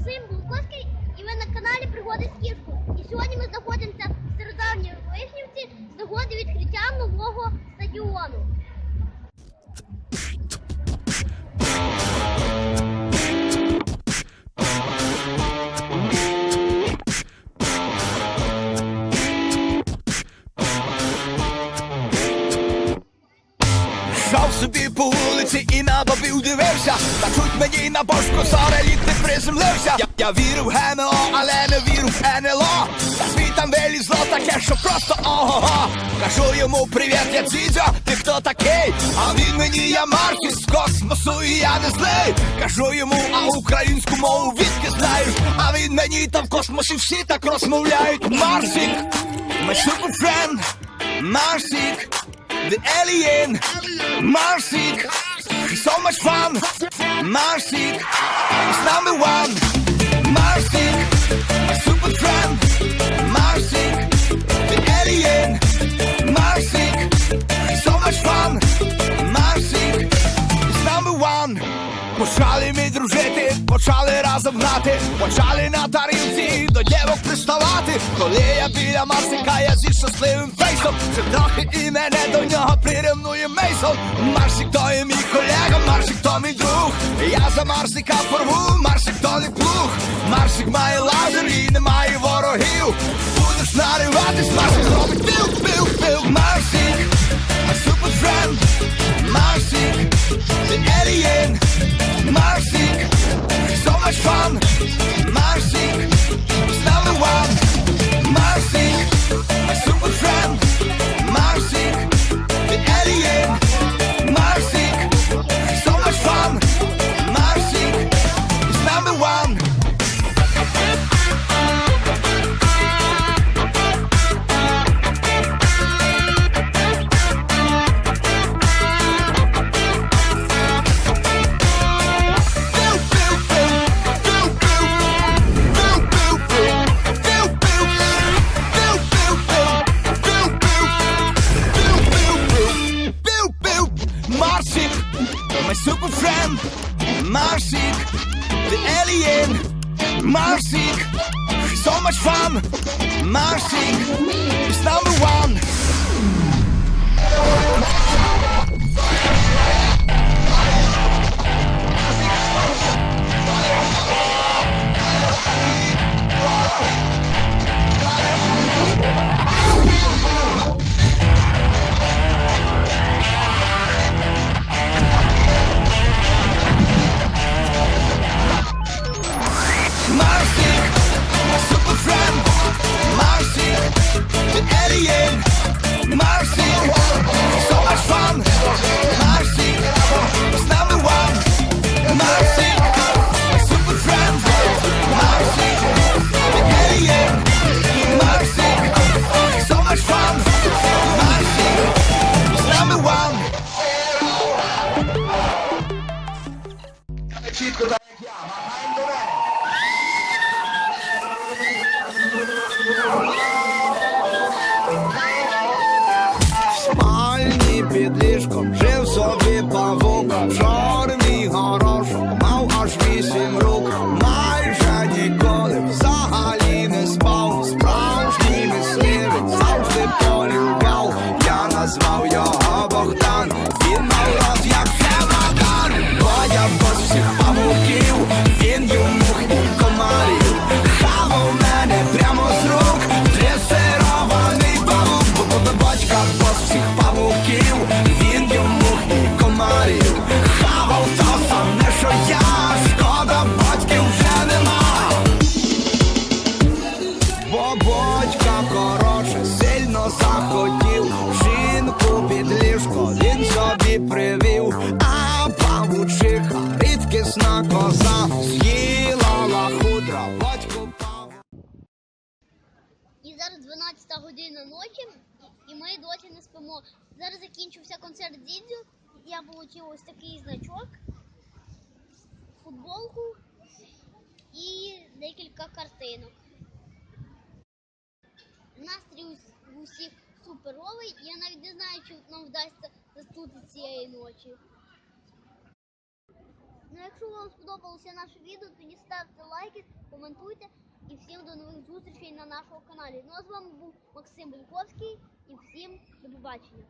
Максим Булковський і ви на каналі Пригоди з кішкою. І сьогодні ми знаходимося в Стародавній Вишнівці з нагоди відкриття нового стадіону. Вулиці і на бабів дивився Та чуть мені на бошку зареліт не приземлився я, я вірив в ГМО, але не вірив в НЛО Та світом вилізло таке, що просто ого-го Кажу йому привіт, я Дзідзьо, ти хто такий? А він мені я Маркіс з космосу і я не злий Кажу йому, а українську мову відки знаєш А він мені там в космосі всі так розмовляють Марсік, my super friend Marsic, the alien. Marsic, so much fun. Marsic, is number one. Marsic, super friend. Marsic, почали разом грати, почали на тарілці до дівок приставати. Коли я біля Марсика, я зі щасливим фейсом, вже трохи і мене до нього приревнує Мейсон. Марсик то є мій колега, Марсик то мій друг. Я за Марсика порву, Марсик то не плуг. Марсик має лазер і немає ворогів. Будеш нариватись, Марсик зробить пил, пил, пил. Super friend. Marsic, the alien. Marsic, so much fun. Marsic is number one. Yeah. Спимо. Зараз закінчився концерт Дідзю. Я отримав ось такий значок, футболку і декілька картинок. Настрій ус- у всіх суперовий. Я навіть не знаю, чи нам вдасться заснути цієї ночі. Ну, Якщо вам сподобалося наше відео, тоді ставте лайки, коментуйте і всім до нових зустрічей на нашому каналі. Ну а з вами був Максим Бельковський і всім до побачення.